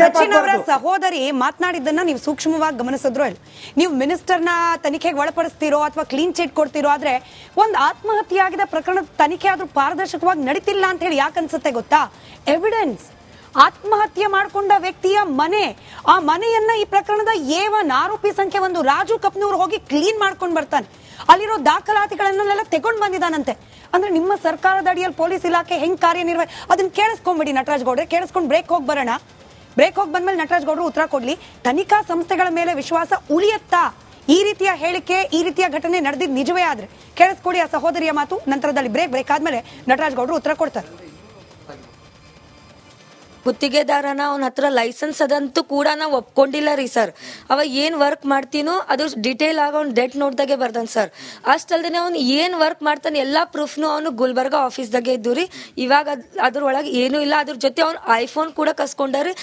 ಸಚಿನ್ ಅವರ. ಸಹೋದರಿ ಮಾತನಾಡಿದ್ದನ್ನ ನೀವು ಸೂಕ್ಷ್ಮವಾಗಿ ಗಮನಿಸಿದ್ರು ಇಲ್ಲ ನೀವು ಮಿನಿಸ್ಟರ್ನ ತನಿಖೆಗೆ ಒಳಪಡಿಸ್ತೀರೋ ಅಥವಾ ಕ್ಲೀನ್ ಚಿಟ್ ಕೊಡ್ತಿರೋ ಆದ್ರೆ ಒಂದು ಆತ್ಮಹತ್ಯೆ ಆಗಿದ ಪ್ರಕರಣದ ತನಿಖೆ ಆದ್ರೂ ಪಾರದರ್ಶಕವಾಗಿ ನಡೀತಿಲ್ಲ ಅಂತ ಹೇಳಿ ಯಾಕೆ ಅನ್ಸುತ್ತೆ ಗೊತ್ತಾ? ಎವಿಡೆನ್ಸ್ ಆತ್ಮಹತ್ಯೆ ಮಾಡಿಕೊಂಡ ವ್ಯಕ್ತಿಯ ಮನೆ. ಆ ಮನೆಯನ್ನ ಈ ಪ್ರಕರಣದ ಏವನ್ ಆರೋಪಿ ಸಂಖ್ಯೆ ಒಂದು ರಾಜು ಕಪ್ನೂರ್ ಹೋಗಿ ಕ್ಲೀನ್ ಮಾಡ್ಕೊಂಡು ಬರ್ತಾನೆ. ಅಲ್ಲಿರೋ ದಾಖಲಾತಿಗಳನ್ನೆಲ್ಲ ತಗೊಂಡ್ ಬಂದಿದ್ದಾನಂತೆ ಅಂದ್ರೆ ನಿಮ್ಮ ಸರ್ಕಾರದ ಅಡಿಯಲ್ಲಿ ಪೊಲೀಸ್ ಇಲಾಖೆ ಹೆಂಗ್ ಕಾರ್ಯನಿರ್ವಹ ಅದನ್ನ ಕೇಳಿಸ್ಕೊಂಬಿಡಿ ನಟರಾಜ್ ಗೌಡ್ರೆ ಕೇಳಿಸ್ಕೊಂಡು ಬ್ರೇಕ್ ಹೋಗಿ ಬರೋಣ. ಬ್ರೇಕ್ ಹೋಗಿ ಬಂದ್ಮೇಲೆ ನಟರಾಜ್ ಗೌಡ್ರು ಉತ್ತರ ಕೊಡ್ಲಿ. ತನಿಖಾ ಸಂಸ್ಥೆಗಳ ಮೇಲೆ ವಿಶ್ವಾಸ ಉಳಿಯತ್ತಾ? ಈ ರೀತಿಯ ಹೇಳಿಕೆ, ಈ ರೀತಿಯ ಘಟನೆ ನಡೆದಿದ್ದು ನಿಜವೇ ಆದ್ರೆ? ಕೇಳಿಸ್ಕೊಡಿ ಆ ಸಹೋದರಿಯ ಮಾತು, ನಂತರದಲ್ಲಿ ಬ್ರೇಕ್ ಬ್ರೇಕ್ ಆದ್ಮೇಲೆ ನಟರಾಜ್ ಗೌಡ್ರು ಉತ್ತರ ಕೊಡ್ತಾರೆ. ಗುತ್ತಿಗೆದಾರನ ಅವನ ಹತ್ರ ಲೈಸೆನ್ಸ್ ಅದಂತೂ ಕೂಡ ನಾವು ಒಪ್ಕೊಂಡಿಲ್ಲ ರೀ ಸರ್ ಅವ ಏನ್ ವರ್ಕ್ ಮಾಡ್ತೀನೋ ಅದು ಡಿಟೇಲ್ ಆಗಿ ಅವ್ನ ಡೆಟ್ ನೋಡ್ದಾಗೆ ಬರ್ದನ್ ಸರ್ ಅಷ್ಟಲ್ದೇ ಅವ್ನು ಏನ್ ವರ್ಕ್ ಮಾಡ್ತಾನೆ ಎಲ್ಲಾ ಪ್ರೂಫ್ನು ಅವನು ಗುಲ್ಬರ್ಗ ಆಫೀಸ್ದಾಗೆ ಇದ್ದು ರೀ. ಇವಾಗ ಅದ್- ಅದ್ರೊಳಗೆ ಏನೂ ಇಲ್ಲ ಅದ್ರ ಜೊತೆ ಅವ್ನು ಐಫೋನ್ ಕೂಡ ಕಸ್ಕೊಂಡಾರಿ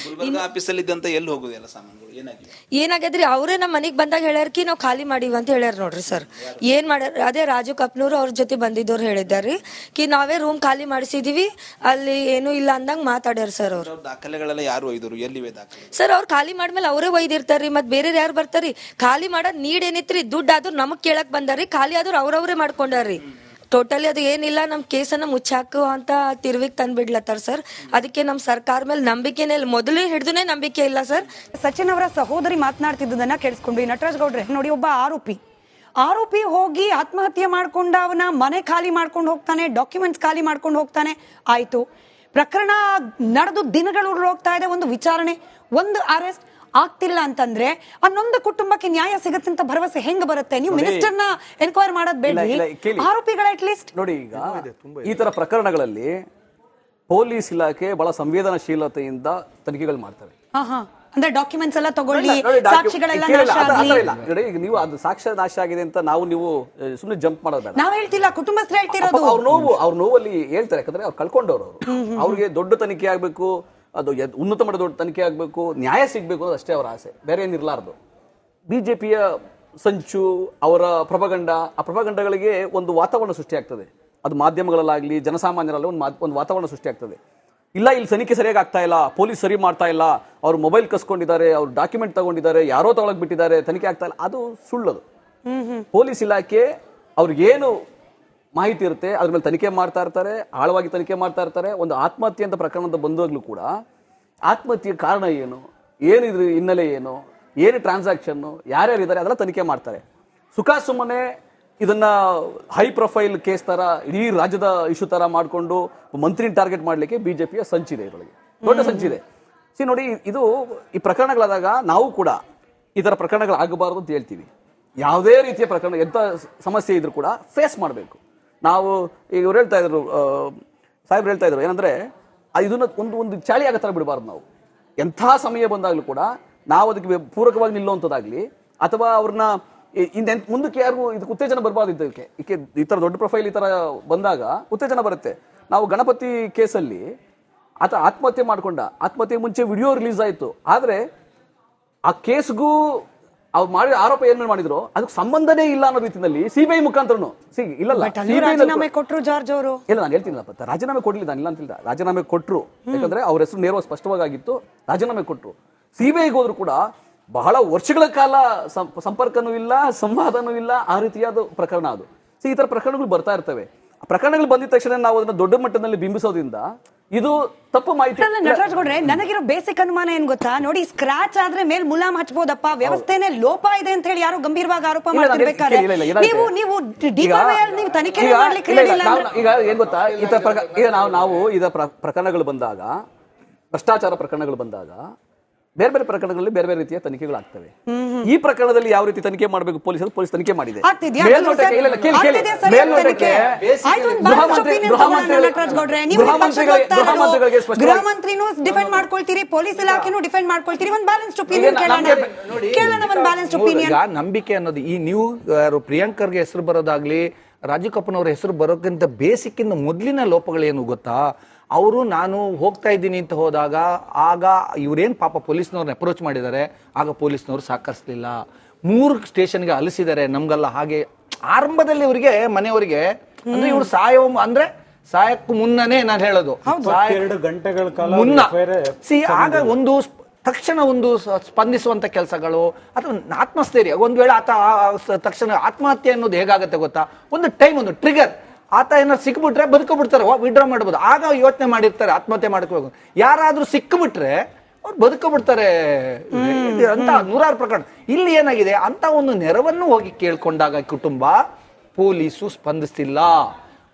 ಆಫೀಸಲ್ಲಿ ಇದ್ದಂತ ಎಲ್ಲಿ ಹೋಗುದಿಲ್ಲ ಸಾಮಾನುಗಳು ಏನಾಗಿದೆ? ಏನಾಗ್ಯದ್ರಿ? ಅವರೇ ನಮ್ಮ ಮನೆಗೆ ಬಂದಾಗ ಹೇಳ್ಯಾರ ನಾವು ಖಾಲಿ ಮಾಡೀವಿ ಅಂತ ಹೇಳ್ಯಾರ ನೋಡ್ರಿ ಸರ್ ಏನ್ ಮಾಡ್ಯಾರ ಅದೇ ರಾಜು ಕಪ್ನೂರು ಅವ್ರ ಜೊತೆ ಬಂದಿದ್ದವ್ರು ಹೇಳಿದ್ದಾರೆ ಕಿ ನಾವೇ ರೂಮ್ ಖಾಲಿ ಮಾಡಿಸಿದೀವಿ. ಅಲ್ಲಿ ಏನೂ ಇಲ್ಲ ಅಂದಂಗ ಮಾತಾಡ್ಯಾರ ಸರ್ ಅವ್ರು. ಅವ್ರ ದಾಖಲೆಗಳೆಲ್ಲ ಯಾರು ಒಯ್ದರು? ಎಲ್ಲಿವೆ ದಾಖಲೆ? ಸರ್ ಅವ್ರು ಖಾಲಿ ಮಾಡ್ಮೇಲೆ ಅವರೇ ಒಯ್ದಿರ್ತಾರ್ರಿ ಮತ್ತೆ ಬೇರೆ ಯಾರು ಬರ್ತಾರಿ ಖಾಲಿ ಮಾಡೋದ್ ನೀಡ್ ಏನಿತ್ರಿ? ದುಡ್ಡು ಆದ್ರೂ ನಮಗ್ ಕೇಳಕ್ ಬಂದಾರ್ರಿ ಖಾಲಿ ಆದ್ರೂ ಅವ್ರವ್ರೇ ಮಾಡ್ಕೊಂಡಾರ್ರಿ. ಟೋಟಲಿ ಅದು ಏನಿಲ್ಲ ನಮ್ಮ ಕೇಸನ್ನ ಮುಚ್ಚಾಕು ಅಂತ ತಿರುವಿಗೆ ತಂದ್ಬಿಡ್ಲತ್ತಾರ ಸರ್. ಅದಕ್ಕೆ ನಮ್ಮ ಸರ್ಕಾರ ಮೇಲೆ ನಂಬಿಕೆನೇ ಇಲ್ಲ. ಮೊದಲೇ ಹಿಡ್ದುನೇ ನಂಬಿಕೆ ಇಲ್ಲ ಸರ್. ಸಚಿನ್ ಅವರ ಸಹೋದರಿ ಮಾತನಾಡ್ತಿದ್ದನ್ನ ಕೇಳಿಸ್ಕೊಂಡ್ವಿ. ನಟರಾಜ್ ಗೌಡ್ರೆ ನೋಡಿ ಒಬ್ಬ ಆರೋಪಿ. ಆರೋಪಿ ಹೋಗಿ ಆತ್ಮಹತ್ಯೆ ಮಾಡ್ಕೊಂಡ ಅವನ ಮನೆ ಖಾಲಿ ಮಾಡ್ಕೊಂಡು ಹೋಗ್ತಾನೆ ಡಾಕ್ಯುಮೆಂಟ್ಸ್ ಖಾಲಿ ಮಾಡ್ಕೊಂಡು ಹೋಗ್ತಾನೆ. ಆಯ್ತು. ಪ್ರಕರಣ ನಡೆದು ದಿನಗಳು ಹೋಗ್ತಾ ಇದೆ ಒಂದು ವಿಚಾರಣೆ ಒಂದು ಅರೆಸ್ಟ್ ಆಗ್ತಿಲ್ಲ ಅಂತಂದ್ರೆ ಅನ್ನೊಂದು ಕುಟುಂಬಕ್ಕೆ ನ್ಯಾಯ ಸಿಗುತ್ತೆ ಅಂತ ಭರವಸೆ ಹೆಂಗ್ ಬರುತ್ತೆ? ನೀವು ಮಿನಿಸ್ಟರ್ನ ಎನ್ಕ್ವೈರ್ ಮಾಡೋದ್ ಬೇಡ ಇಲ್ಲ, ಇಲ್ಲ, ಕೇಳಿ. ಆರೋಪಿಗಳ ಅಟ್ ಲೀಸ್ಟ್ ನೋಡಿ ಈಗ ಈ ತರ ಪ್ರಕರಣಗಳಲ್ಲಿ ಪೊಲೀಸ್ ಇಲಾಖೆ ಬಹಳ ಸಂವೇದನಶೀಲತೆಯಿಂದ ತನಿಖೆಗಳು ಮಾಡ್ತವೆ. ಹಾ ಹಾ. ಅಂದ್ರೆ ಡಾಕ್ಯುಮೆಂಟ್ಸ್ ಎಲ್ಲ ತಗೊಳ್ಳಿ ಸಾಕ್ಷಿಗಳೆಲ್ಲ ನಾಶ ಆಗ್ಲಿ. ಈಗ ನೀವು ಅದು ಸಾಕ್ಷ್ಯ ನಾಶ ಆಗಿದೆ ಅಂತ ನಾವು ನೀವು ಸುಮ್ಮನೆ ಜಂಪ್ ಮಾಡೋದು ಬೇಡ. ನಾವ್ ಹೇಳ್ತಿಲ್ಲ ಕುಟುಂಬಸ್ಥರು ಹೇಳ್ತಿರೋದು. ಅವ್ರ ನೋವು ಅವ್ರ ನೋವಲ್ಲಿ ಹೇಳ್ತಾರೆ ಯಾಕಂದ್ರೆ ಅವ್ರು ಕಳ್ಕೊಂಡವ್ರು ಅವರು. ಅವ್ರಿಗೆ ದೊಡ್ಡ ತನಿಖೆ ಆಗ್ಬೇಕು ಅದು ಉನ್ನತ ಮಟ್ಟದ ದೊಡ್ಡ ತನಿಖೆ ಆಗ್ಬೇಕು ನ್ಯಾಯ ಸಿಗ್ಬೇಕು ಅನ್ನೋದು ಅಷ್ಟೇ ಅವರ ಆಸೆ ಬೇರೆ ಏನಿರ್ಲಾರ್ದು ಬಿಜೆಪಿಯ ಸಂಚು ಅವರ ಪ್ರಭಗಂಡ ಆ ಪ್ರಭಗಂಡಗಳಿಗೆ ಒಂದು ವಾತಾವರಣ ಸೃಷ್ಟಿಯಾಗ್ತದೆ. ಅದು ಮಾಧ್ಯಮಗಳಲ್ಲಾಗಲಿ ಜನಸಾಮಾನ್ಯರಲ್ಲಿ ಒಂದು ಒಂದು ವಾತಾವರಣ ಸೃಷ್ಟಿಯಾಗ್ತದೆ. ಇಲ್ಲ, ಇಲ್ಲಿ ತನಿಖೆ ಸರಿಯಾಗಿ ಆಗ್ತಾ ಇಲ್ಲ, ಪೊಲೀಸ್ ಸರಿ ಮಾಡ್ತಾ ಇಲ್ಲ, ಅವ್ರು ಮೊಬೈಲ್ ಕಸ್ಕೊಂಡಿದ್ದಾರೆ, ಅವ್ರು ಡಾಕ್ಯುಮೆಂಟ್ ತಗೊಂಡಿದ್ದಾರೆ, ಯಾರೋ ತಗೊಳಕ್ ಬಿಟ್ಟಿದ್ದಾರೆ, ತನಿಖೆ ಆಗ್ತಾ ಇಲ್ಲ, ಅದು ಸುಳ್ಳದು. ಪೊಲೀಸ್ ಇಲಾಖೆ ಅವ್ರಿಗೇನು ಮಾಹಿತಿ ಇರುತ್ತೆ, ಅದ್ರ ಮೇಲೆ ತನಿಖೆ ಮಾಡ್ತಾ ಇರ್ತಾರೆ, ಆಳವಾಗಿ ತನಿಖೆ ಮಾಡ್ತಾ ಇರ್ತಾರೆ, ಒಂದು ಆತ್ಮಹತ್ಯೆ ಅಂತ ಪ್ರಕರಣದ ಬಂದಾಗ್ಲೂ ಕೂಡ ಆತ್ಮಹತ್ಯೆ ಕಾರಣ ಏನು ಏನು ಇದ್ರ ಹಿನ್ನೆಲೆ ಏನು ಏನು ಟ್ರಾನ್ಸಾಕ್ಷನ್ ಯಾರ್ಯಾರು ಇದ್ದಾರೆ ಅದೆಲ್ಲ ತನಿಖೆ ಮಾಡ್ತಾರೆ. ಸುಖ ಸುಮ್ಮನೆ ಇದನ್ನ ಹೈ ಪ್ರೊಫೈಲ್ ಕೇಸ್ ತರ ಇಡೀ ರಾಜ್ಯದ ಇಶ್ಯೂ ತರ ಮಾಡಿಕೊಂಡು ಮಂತ್ರಿನ ಟಾರ್ಗೆಟ್ ಮಾಡಲಿಕ್ಕೆ ಬಿಜೆಪಿಯ ಸಂಚಿದೆ ಇದರೊಳಗೆ. ದೊಡ್ಡ ಸಂಚಿದೆ. ಸಿ ನೋಡಿ ಇದು ಈ ಪ್ರಕರಣಗಳಾದಾಗ ನಾವು ಕೂಡ ಈ ಥರ ಪ್ರಕರಣಗಳು ಆಗಬಾರದು ಅಂತ ಹೇಳ್ತೀವಿ. ಯಾವುದೇ ರೀತಿಯ ಪ್ರಕರಣ ಎಂಥ ಸಮಸ್ಯೆ ಇದ್ರೂ ಕೂಡ ಫೇಸ್ ಮಾಡಬೇಕು. ನಾವು ಈಗ ಇವ್ರು ಹೇಳ್ತಾ ಇದ್ರು ಸಾಹೇಬ್ರು ಹೇಳ್ತಾ ಇದ್ರು ಏನಂದ್ರೆ ಇದನ್ನ ಒಂದು ಒಂದು ಚಾಳಿ ಆಗೋ ಥರ ಬಿಡಬಾರ್ದು ನಾವು. ಎಂಥ ಸಮಯ ಬಂದಾಗಲೂ ಕೂಡ ನಾವು ಅದಕ್ಕೆ ಪೂರಕವಾಗಿ ನಿಲ್ಲುವಂಥದ್ದಾಗಲಿ ಅಥವಾ ಅವ್ರನ್ನ ಇಂದ ಮುಂದಕ್ಕೆ ಯಾರಿಗೂ ಇದಕ್ಕೆ ಉತ್ತೇಜನ ಬರಬಾರ್ದು ಇದಕ್ಕೆ. ಈ ಥರ ದೊಡ್ಡ ಪ್ರೊಫೈಲ್ ಈ ಥರ ಬಂದಾಗ ಉತ್ತೇಜನ ಬರುತ್ತೆ. ನಾವು ಗಣಪತಿ ಕೇಸಲ್ಲಿ ಆತ ಆತ್ಮಹತ್ಯೆ ಮಾಡ್ಕೊಂಡ. ಆತ್ಮಹತ್ಯೆ ಮುಂಚೆ ವಿಡಿಯೋ ರಿಲೀಸ್ ಆಯಿತು. ಆದರೆ ಆ ಕೇಸ್ಗೂ ಅವ್ರು ಮಾಡಿದ ಆರೋಪ ಏನ್ ಮಾಡಿದ್ರು? ಅದಕ್ಕೆ ಸಂಬಂಧನೇ ಇಲ್ಲ ಅನ್ನೋ ರೀತಿಯಲ್ಲಿ ಸಿಬಿಐ ಮುಖಾಂತರನು. ಸಿ ಇಲ್ಲಲ್ಲ. ರಾಜೀನಾಮೆ ಕೊಟ್ರು ಜಾರ್ಜ್ ಅವರು. ಇಲ್ಲ ನಾನು ಹೇಳ್ತೀನಿಲ್ಲ ರಾಜೀನಾಮೆ ಕೊಡ್ಲಿಲ್ಲ ನಾನು ಇಲ್ಲ ಅಂತಿಲ್ಲ ರಾಜೀನಾಮೆ ಕೊಟ್ಟರು ಯಾಕಂದ್ರೆ ಅವ್ರ ಹೆಸರು ನೇರವಾಗಿ ಸ್ಪಷ್ಟವಾಗಿತ್ತು ರಾಜೀನಾಮೆ ಕೊಟ್ಟರು ಸಿಬಿಐಗೆ ಹೋದ್ರು ಕೂಡ ಬಹಳ ವರ್ಷಗಳ ಕಾಲ ಸಂಪರ್ಕನೂ ಇಲ್ಲ ಸಂವಾದನೂ ಇಲ್ಲ ಆ ರೀತಿಯಾದ ಪ್ರಕರಣ ಅದು. ಸೊ ಈ ತರ ಪ್ರಕರಣಗಳು ಬರ್ತಾ ಇರ್ತವೆ. ಪ್ರಕರಣಗಳು ಬಂದಿದ ತಕ್ಷಣ ನಾವು ಅದನ್ನ ದೊಡ್ಡ ಮಟ್ಟದಲ್ಲಿ ಬಿಂಬಿಸೋದ್ರಿಂದ ಇದು ತಪ್ಪು ಮಾಹಿತಿ ನಟರಾಜ್ ಗೌಡ್ರೆ ನನಗಿರೋ ಬೇಸಿಕ್ ಅನುಮಾನ ಏನ್ ಗೊತ್ತಾ? ನೋಡಿ ಸ್ಕ್ರಾಚ್ ಆದ್ರೆ ಮೇಲ್ ಮುಲಾಮ್ ಹಚ್ಬೋದಪ್ಪ. ವ್ಯವಸ್ಥೆನೇ ಲೋಪ ಇದೆ ಅಂತ ಹೇಳಿ ಯಾರು ಗಂಭೀರವಾಗಿ ಆರೋಪ ಮಾಡ್ತಿರ್ಬೇಕಾದ್ರೆ? ನೀವು ನೀವು ತನಿಖೆ ಈಗ- ಏನ್ ಗೊತ್ತಾ? ಈ ತರ ಈಗ ನಾವು ನಾವು ಇದ ಪ್ರ- ಪ್ರಕರಣಗಳು ಬಂದಾಗ ಭ್ರಷ್ಟಾಚಾರ ಪ್ರಕರಣಗಳು ಬಂದಾಗ ಬೇರೆ ಬೇರೆ ಪ್ರಕರಣಗಳಲ್ಲಿ ಬೇರೆ ಬೇರೆ ರೀತಿಯ ತನಿಖೆಗಳಾಗ್ತವೆ. ಈ ಪ್ರಕರಣದಲ್ಲಿ ಯಾವ ರೀತಿ ತನಿಖೆ ಮಾಡಬೇಕು ಪೊಲೀಸರು? ಪೊಲೀಸ್ ತನಿಖೆ ಮಾಡಿದೆ. ಗೃಹ ಮಂತ್ರಿನೂ ಡಿಫೆಂಡ್ ಮಾಡ್ಕೊಳ್ತೀರಿ ಪೊಲೀಸ್ ಇಲಾಖೆನೂ ಡಿಫೆಂಡ್ ಮಾಡ್ಕೊಳ್ತೀರಿ ಒಂದು ಬ್ಯಾಲೆನ್ಸ್ ಈಗ ಒಪಿನಿಯನ್ ಕೇಳೋಣ. ಒಂದು ಬ್ಯಾಲೆನ್ಸ್ ನೋಡಿ, ಒಪಿನಿಯನ್ ನಂಬಿಕೆ ಅನ್ನೋದು ಈ ನೀವು ಯಾರು ಪ್ರಿಯಾಂಕರ್ಗೆ ಹೆಸರು ಬರೋದಾಗ್ಲಿ ರಾಜೀವ್ ಕಪ್ಪನವ್ರ ಹೆಸರು ಬರೋಕ್ಕಿಂತ ಬೇಸಿಕ್ ಇಂದ ಮೊದಲಿನ ಲೋಪಗಳೇನು ಗೊತ್ತಾ? ಅವರು ನಾನು ಹೋಗ್ತಾ ಇದ್ದೀನಿ ಅಂತ ಹೋದಾಗ ಆಗ ಇವ್ರೇನ್ ಪಾಪ ಪೊಲೀಸ್ನವ್ರನ್ನ ಅಪ್ರೋಚ್ ಮಾಡಿದ್ದಾರೆ. ಆಗ ಪೊಲೀಸ್ನವ್ರು ಸಹಕರಿಸಲಿಲ್ಲ ಮೂರು ಸ್ಟೇಷನ್ಗೆ ಅಲಿಸಿದ್ದಾರೆ ನಮ್ಗೆಲ್ಲ ಹಾಗೆ. ಆರಂಭದಲ್ಲಿ ಇವರಿಗೆ ಮನೆಯವರಿಗೆ ಅಂದ್ರೆ ಇವ್ರು ಸಾಯೋ ಅಂದ್ರೆ ಸಾಯಕ್ಕೂ ಮುನ್ನನೇ ನಾನು ಹೇಳೋದು. ಎರಡು ಗಂಟೆಗಳ ಕಾಲ ಮುನ್ನ. ಸಿ ಆಗ ಒಂದು ತಕ್ಷಣ ಒಂದು ಸ್ಪಂದಿಸುವಂತ ಕೆಲಸಗಳು ಅಥವಾ ಆತ್ಮಸ್ಥೈರ್ಯ. ಒಂದ್ ವೇಳೆ ಆತ ತಕ್ಷಣ ಆತ್ಮಹತ್ಯೆ ಅನ್ನೋದು ಹೇಗಾಗುತ್ತೆ ಗೊತ್ತಾ? ಒಂದು ಟೈಮ್ ಒಂದು ಟ್ರಿಗರ್ ಆತ ಏನಾದ್ರು ಸಿಕ್ಬಿಟ್ರೆ ಬದುಕೋಬಿಡ್ತಾರೆ ವಿಡ್ರಾ ಮಾಡ್ಬೋದು. ಆಗ ಯೋಚನೆ ಮಾಡಿರ್ತಾರೆ ಆತ್ಮಹತ್ಯೆ ಮಾಡ್ಕೋಬೇಕು ಯಾರಾದ್ರೂ ಸಿಕ್ಕಿಬಿಟ್ರೆ ಅವ್ರು ಬದುಕೋಬಿಡ್ತಾರೆ ಅಂತ ನೂರಾರು ಪ್ರಕರಣ. ಇಲ್ಲಿ ಏನಾಗಿದೆ? ಅಂತ ಒಂದು ನೆರವನ್ನು ಹೋಗಿ ಕೇಳ್ಕೊಂಡಾಗ ಕುಟುಂಬ ಪೊಲೀಸು ಸ್ಪಂದಿಸ್ತಿಲ್ಲ.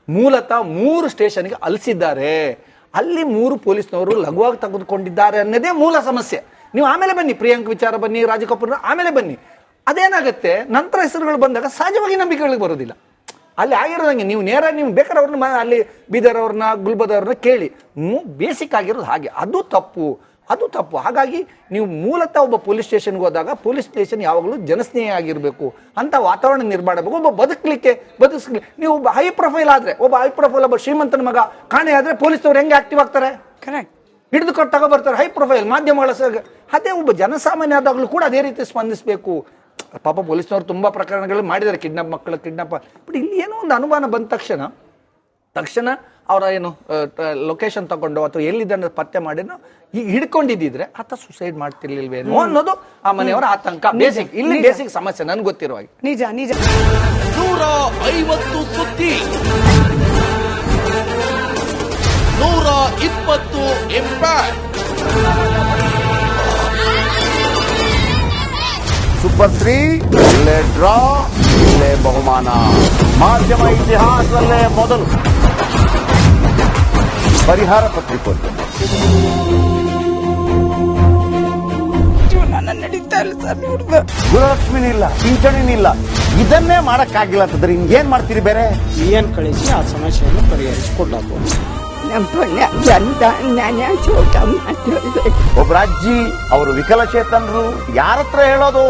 ಮೂಲತಃ ಮೂರು ಸ್ಟೇಷನ್ಗೆ ಅಲಿಸಿದ್ದಾರೆ. ಅಲ್ಲಿ ಮೂರು ಪೊಲೀಸ್ನವರು ಲಘುವಾಗಿ ತೆಗೆದುಕೊಂಡಿದ್ದಾರೆ ಅನ್ನೋದೇ ಮೂಲ ಸಮಸ್ಯೆ. ನೀವು ಆಮೇಲೆ ಬನ್ನಿ. ಪ್ರಿಯಾಂಕ್ ವಿಚಾರ ಬನ್ನಿ ರಾಜಕಪೂರ್ ಆಮೇಲೆ ಬನ್ನಿ. ಅದೇನಾಗುತ್ತೆ? ನಂತರ ಹೆಸರುಗಳು ಬಂದಾಗ ಸಹಜವಾಗಿ ನಂಬಿಕೆಗಳಿಗೆ ಬರೋದಿಲ್ಲ. ಅಲ್ಲಿ ಆಗಿರೋದಂಗೆ ನೀವು ನೇರ ನೀವು ಬೇಕಾದ್ರೆ ಅವ್ರನ್ನ ಅಲ್ಲಿ ಬೀದರ್ ಅವ್ರನ್ನ ಗುಲ್ಬದರ್ ಅವ್ರನ್ನ ಕೇಳಿ ಬೇಸಿಕ್ ಆಗಿರೋದು ಹಾಗೆ. ಅದು ತಪ್ಪು. ಅದು ತಪ್ಪು. ಹಾಗಾಗಿ ನೀವು ಮೂಲತಃ ಒಬ್ಬ ಪೊಲೀಸ್ ಸ್ಟೇಷನ್ಗೆ ಹೋದಾಗ ಪೊಲೀಸ್ ಸ್ಟೇಷನ್ ಯಾವಾಗಲೂ ಜನಸ್ನೇಹಿ ಆಗಿರಬೇಕು. ಅಂತ ವಾತಾವರಣ ನಿರ್ಮಾಣ ಬೇಕು ಒಬ್ಬ ಬದುಕಲಿಕ್ಕೆ ಬದುಕಲಿ ನೀವು ಒಬ್ಬ ಹೈ ಪ್ರೊಫೈಲ್ ಆದರೆ ಒಬ್ಬ ಹೈ ಪ್ರೊಫೈಲ್ ಒಬ್ಬ ಶ್ರೀಮಂತನ ಮಗ ಕಾಣೆ ಆದರೆ ಪೊಲೀಸ್ನವ್ರು ಹೆಂಗೆ ಆಕ್ಟಿವ್ ಆಗ್ತಾರೆ? ಕರೆಕ್ಟ್ ಹಿಡಿದು ತಗೋ ಬರ್ತಾರೆ. ಹೈ ಪ್ರೊಫೈಲ್ ಮಾಧ್ಯಮಗಳ ಸ- ಅದೇ ಒಬ್ಬ ಜನಸಾಮಾನ್ಯ ಆದಾಗಲೂ ಕೂಡ ಅದೇ ರೀತಿ ಸ್ಪಂದಿಸಬೇಕು. ಪಾಪ ಪೊಲೀಸ್ನವ್ರು ತುಂಬ ಪ್ರಕರಣಗಳು ಮಾಡಿದ್ದಾರೆ ಕಿಡ್ನಾಪ್ ಮಕ್ಕಳ ಕಿಡ್ನಾಪ್ ಬಟ್ ಇಲ್ಲಿ ಏನೋ ಒಂದು ಅನುಮಾನ ಬಂದ ತಕ್ಷಣ ತಕ್ಷಣ ಅವರ ಏನು ಲೊಕೇಶನ್ ತಗೊಂಡು ಅಥವಾ ಎಲ್ಲಿದ್ದಾನೆ ಪತ್ತೆ ಮಾಡಿನೋ ಈಗ ಹಿಡ್ಕೊಂಡಿದ್ದಿದ್ರೆ ಆತ ಸುಸೈಡ್ ಮಾಡ್ತಿರ್ಲಿಲ್ವೇನೋ ಅನ್ನೋದು ಆ ಮನೆಯವರ ಆತಂಕ. ಬೇಸಿಕ್ ಇಲ್ಲಿ ಬೇಸಿಕ್ ಸಮಸ್ಯೆ ನನ್ಗೆ ಗೊತ್ತಿರುವ ಹಾಗೆ. ನಿಜ ನಿಜ. ಸೂಪರ್ ತ್ರೀ ಇಲ್ಲೇ ಡ್ರಾ ಇಲ್ಲೇ ಬಹುಮಾನ. ಮಾಧ್ಯಮ ಇತಿಹಾಸದಲ್ಲೇ ಮೊದಲು. ಪರಿಹಾರ ಪತ್ರಿಕೋದ್ಯಮ ಗುರುಲಕ್ಷ್ಮಿನಿಲ್ಲ ಇಲ್ಲ ಪಿಂಚಣಿನಿಲ್ಲ ಇದನ್ನೇ ಮಾಡಕ್ಕಾಗಿಲ್ಲ ಅಂತಂದ್ರೆ ಹಿಂಗೇನ್ ಮಾಡ್ತೀರಿ ಬೇರೆ? ಏನ್ ಕಳಿಸಿ ಆ ಸಮಸ್ಯೆಯನ್ನು ಒಬ್ರ ಅಜ್ಜಿ ಅವರು ವಿಕಲಚೇತನರು ಯಾರ ಹತ್ರ ಹೇಳೋದು?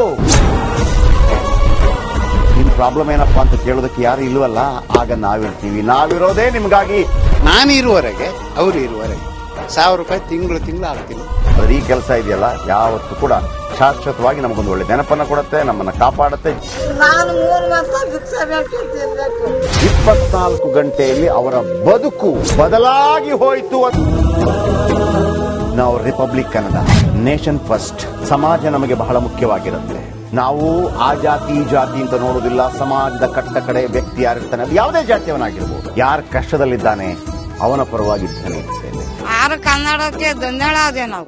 ನಿಮ್ ಪ್ರಾಬ್ಲಮ್ ಏನಪ್ಪಾ ಅಂತ ಕೇಳೋದಕ್ಕೆ ಯಾರು ಇಲ್ವಲ್ಲ? ಆಗ ನಾವಿರ್ತೀವಿ. ನಾವಿರೋದೇ ನಿಮ್ಗಾಗಿ. ನಾನು ಇರುವವರೆಗೆ ಅವ್ರು ಇರುವವರೆಗೆ. ಸಾವಿರ ರೂಪಾಯಿ ತಿಂಗಳು ತಿಂಗಳು ಆಗ್ತೀನಿ ಆದ್ರೆ ಈ ಕೆಲಸ ಇದೆಯಲ್ಲ? ಯಾವತ್ತೂ ಕೂಡ. ಶಾಶ್ವತವಾಗಿ ನಮಗೊಂದು ಒಳ್ಳೆ ನೆನಪನ್ನ ಕೊಡುತ್ತೆ ನಮ್ಮನ್ನ ಕಾಪಾಡುತ್ತೆ. ನಾನು ಮೂರು ವರ್ಷ ಭಿಕ್ಷೆ ಬೇಕಿ ತಿನ್ಬೇಕು ಇಪ್ಪತ್ನಾಲ್ಕು ಗಂಟೆಯಲ್ಲಿ ಅವರ ಬದುಕು ಬದಲಾಗಿ ಹೋಯಿತು ನಾವು ರಿಪಬ್ಲಿಕ್ ಕನ್ನಡ ನೇಷನ್ ಫಸ್ಟ್. ಸಮಾಜ ನಮಗೆ ಬಹಳ ಮುಖ್ಯವಾಗಿರುತ್ತೆ. ನಾವು ಆ ಜಾತಿ ಈ ಜಾತಿ ಅಂತ ನೋಡೋದಿಲ್ಲ ಸಮಾಜದ ಕಟ್ಟ ಕಡೆ ವ್ಯಕ್ತಿ ಯಾರಿರ್ತಾನೆ ಅದು ಯಾವುದೇ ಜಾತಿಯವನಾಗಿರ್ಬೋದು. ಯಾರು ಕಷ್ಟದಲ್ಲಿದ್ದಾನೆ ಅವನ ಪರವಾಗಿ ಧ್ವನಿ ಕನ್ನಡಕ್ಕೆ ಆರು ಕನ್ನಡಕ್ಕೆ ಧನ್ಯವಾದ ನಾವು.